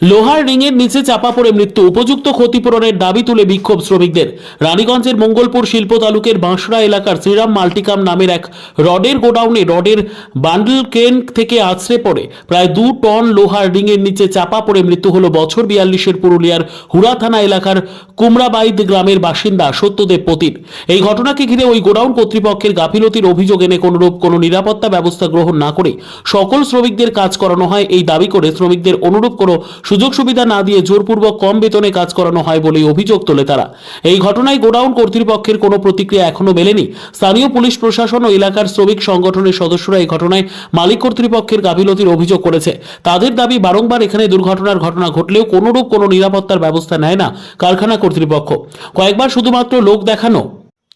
লোহার রিংয়ের নিচে চাপা পড়ে মৃত্যু। উপযুক্ত ক্ষতিপূরণের দাবি তুলে বিক্ষোভ শ্রমিকদের। রানীগঞ্জের মঙ্গলপুর শিল্প তালুকের বাঁশড়া এলাকার শ্রীরাম মাল্টিকাম নামের এক রডের গোডাউনে রডের বান্ডল ক্রেন থেকে আছড়ে পড়ে। প্রায় দু টন লোহার রিংয়ের নিচে চাপা পড়ে মৃত্যু হলো বছর বিয়াল্লিশের পুরুলিয়ার হুড়া থানা এলাকার কুমড়াবাইদ গ্রামের বাসিন্দা সত্যদেব পতির এই ঘটনাকে ঘিরে ওই গোডাউন কর্তৃপক্ষের গাফিলতির অভিযোগ এনে কোনোরূপ কোনো নিরাপত্তা ব্যবস্থা গ্রহণ না করে সকল শ্রমিকদের কাজ করানো হয়। এই দাবি করে শ্রমিকদের অনুরূপ কোনো সুযোগ সুবিধা না দিয়ে জোরপূর্বক কম বেতনে কাজ করানো হয় বলেই অভিযোগ তোলে তারা। এই ঘটনায় গোডাউন কর্তৃপক্ষের কোনো প্রতিক্রিয়া এখনও মেলেনি। স্থানীয় পুলিশ প্রশাসন ও এলাকার শ্রমিক সংগঠনের সদস্যরা এই ঘটনায় মালিক কর্তৃপক্ষের গাফিলতির অভিযোগ করেছে। তাদের দাবি বারংবার এখানে দুর্ঘটনার ঘটনা ঘটলেও কোনোরূপ কোনো নিরাপত্তার ব্যবস্থা নেয় না কারখানা কর্তৃপক্ষ। কয়েকবার শুধুমাত্র লোক দেখানো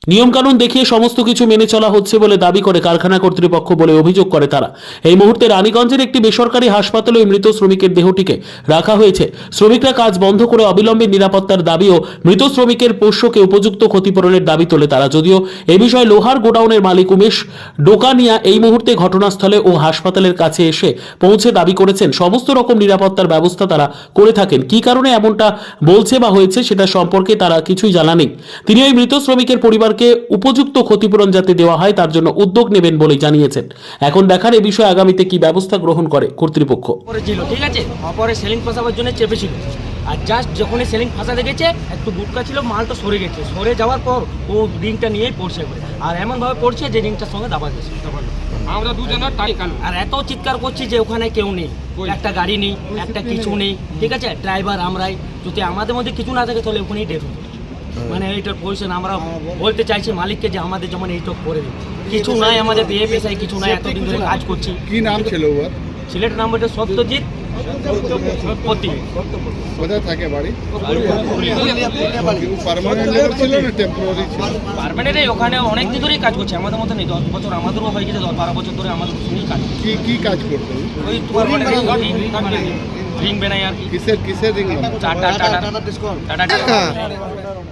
নিয়মকানুন দেখিয়ে সমস্ত কিছু মেনে চলা হচ্ছে বলে দাবি করে কারখানা কর্তৃপক্ষ বলে অভিযোগ করে তারা। এই মুহূর্তে রানীগঞ্জের একটি বেসরকারি হাসপাতালে মৃত শ্রমিকের দেহটিকে রাখা হয়েছে। শ্রমিকরা কাজ বন্ধ করে অবিলম্বে নিরাপত্তার দাবি ও মৃত শ্রমিকের পোষ্যকে উপযুক্ত ক্ষতিপূরণের দাবি তোলে তারা। যদিও এ বিষয়ে লোহার গোডাউনের মালিক উমেশ ডোকানিয়া এই মুহূর্তে ঘটনাস্থলে ও হাসপাতালের কাছে এসে পৌঁছে দাবি করেছেন। সমস্ত রকম নিরাপত্তার ব্যবস্থা তারা করে থাকেন। কি কারণে এমনটা বলছে বা হয়েছে সেটা সম্পর্কে তারা কিছুই জানা নেই। তিনি ওই মৃত শ্রমিকের পরিবারকে উপযুক্ত ক্ষতিপূরণ যাতে দেওয়া হয় তার জন্য উদ্যোগ নেবেন বলে জানিয়েছেন। এখন দেখার এ বিষয়ে আগামীতে কি ব্যবস্থা গ্রহণ করে কর্তৃপক্ষ? ঠিক আছে? অপরে সেলিং ফাঁসাবার জন্য চেপেছিল। আর জাস্ট যখনই সেলিং ফাঁসাতে গেছে একটু গুটকা ছিল মালটা সরে গেছে। সরে যাওয়ার পর ও রিংটা নিয়েই পড়ছে করে আর এমনভাবে পড়ছে যে রিংটার সঙ্গে দাবা গেছে। আমরা দুজনের টাই কান আর এত চিৎকার করছি যে ওখানে কেউ নেই। একটা গাড়ি নেই একটা কিছু নেই। ঠিক আছে? ড্রাইভার আমরাই। যদি আমাদের মধ্যে কিছু না থাকে তাহলে ওখানেই ডেট মানে এইটার পজিশন আমরা বলতে চাইছি মালিককে যে আমাদের যেমন এইটক করে দিন। কিছু নাই আমাদের বিয়ে পেশায় কিছু নাই এতদিন ধরে কাজ করছি। কি নাম ছিল ওর? সিলেটের নাম বলতে সত্যজিৎ পতি কোথায় থাকে বাড়ি? পার্মানেন্ট লেবার ছিল না টেম্পোরারি ছিল? পারমানেন্টে ওখানে অনেক দিন ধরেই কাজ করছে। আমাদের মতো নেই। দশ বছর আমাদেরও হয়ে গেছে দশ বারো বছর ধরে আমাদের কাজ। কি কি কাজ করতো? ওই তোমার রিং বেনাই আর কি। কিসের কিসের রিং টাটা টাটা টাটা টাটা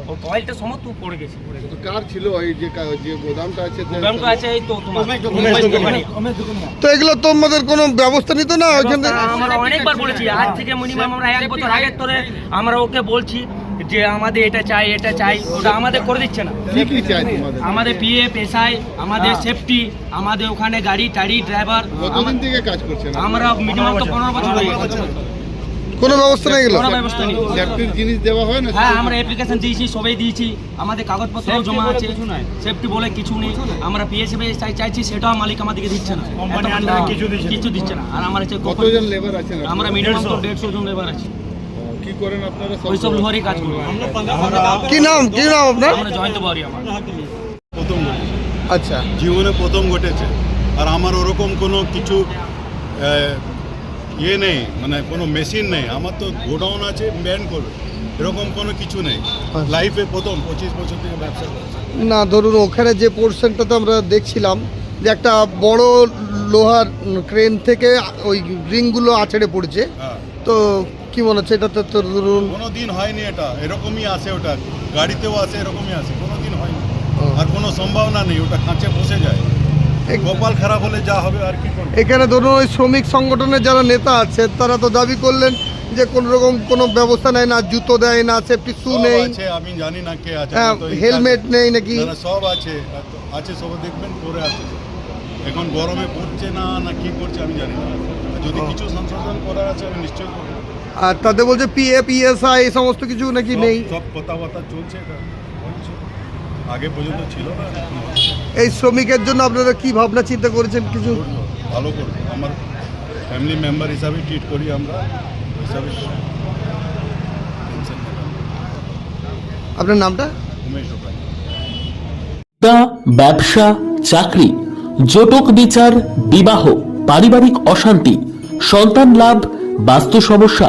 ও কয়েলটা সমস্ত পড়ে গেছে পড়ে গেছে। কার ছিল ওই যে কা- যে গোদামটা আছে? তো- ব্যাংক আছে এই তো তোমার। তো এগুলো তোমাদের কোনো ব্যবস্থা নিত না ওইখান আমরা অনেকবার বলেছি আজ থেকে মিনিমাম আমরা এক বছর আগে ধরে আমরা ওকে বলছি যে আমাদের এটা চাই এটা চাই ওটা আমাদের করে দিচ্ছে না। কি কি চাই তোমাদের? আমাদের পিএ পেশায় আমাদের সেফটি আমাদের ওখানে গাড়ি টাড়ি ড্রাইভার কতদিন থেকে কাজ করছেন আমরা মিনিমাম তো পনেরো বছর হয়ে গেছে। কোনো ব্যবস্থা নেই কোনো ব্যবস্থা নেই। সেফটির জিনিস দেওয়া হয় না? হ্যাঁ আমরা অ্যাপ্লিকেশন দিয়েছি সবাই দিয়েছি। আমাদের কাগজপত্র জমা আছে। সেফটি বলে কিছু নেই। আমরা পিএসএফ চাই চাইছি সেটাও মালিক আমাদেরকে দিচ্ছে না। কিছু কিছু দিচ্ছে না। আর আমার হচ্ছে কতজন লেবার আছেন আমরা মিনিমাম তো দেড়শো জন লেবার আছি। কি করেন আপনারা? সব ওইসব লোহারই কাজ করব। কি নাম? কি নাম আপনার? আমরা জয়ন্ত বাড়ি আমার। প্রথম আচ্ছা। জীবনে প্রথম ঘটেছে। আর আমার ওরকম কোনো কিছু ইয়ে নেই মানে কোনো মেশিন নেই। আমার তো গোডাউন আছে ব্যান করবে। এরকম কোনো কিছু নেই। লাইফে প্রথম পঁচিশ বছর থেকে ব্যবসা করছি। না ধরুন ওখানে যে পোর্শনটাতে আমরা দেখছিলাম যে একটা বড় লোহার ক্রেন থেকে ওই রিংগুলো আছড়ে পড়ছে। হ্যাঁ। তো কি মনে হচ্ছে এটাতে তো ধরুন কোনো দিন হয়নি এটা। এরকমই আসে ওটা। গাড়িতেও আসে এরকমই আসে কোনো দিন হয়নি। আর কোনো সম্ভাবনা নেই ওটা খাঁচে বসে যায়। কপাল খারাপ হলে যা হবে আর কি করবে? এখানে ধরুন ওই শ্রমিক সংগঠনের যারা নেতা আছে তারা তো দাবি করলেন যে কোন রকম কোনো ব্যবস্থা নেয় না জুতো দেয় না সেফটি শু নেই। আছে আমি জানি না কে আছে হ্যাঁ হেলমেট নেই নাকি? না, সব আছে। আছে সব দেখবেন পরে আছে। এখন গরমে পড়ছে না না কি করছে আমি জানি না। যদি কিছু সংশোধন করার আছে আমি নিশ্চয়ই করব। আর তাদের বলছে পিএ পিএসআই এই সমস্ত কিছু নাকি নেই। সব কথাবার্তা চলছে এটা আগে পর্যন্ত ছিল না এই শ্রমিকের জন্য আপনারা কি ভাবনা চিন্তা করেছেন কিছু? ভালো করব। আমার ফ্যামিলি মেম্বার হিসাবে ট্রিট করি আমরা হিসাবে আপনার নামটা? উমেশ ব্যবসা চাকরি জটক বিচার বিবাহ পারিবারিক অশান্তি সন্তান লাভ বাস্তু সমস্যা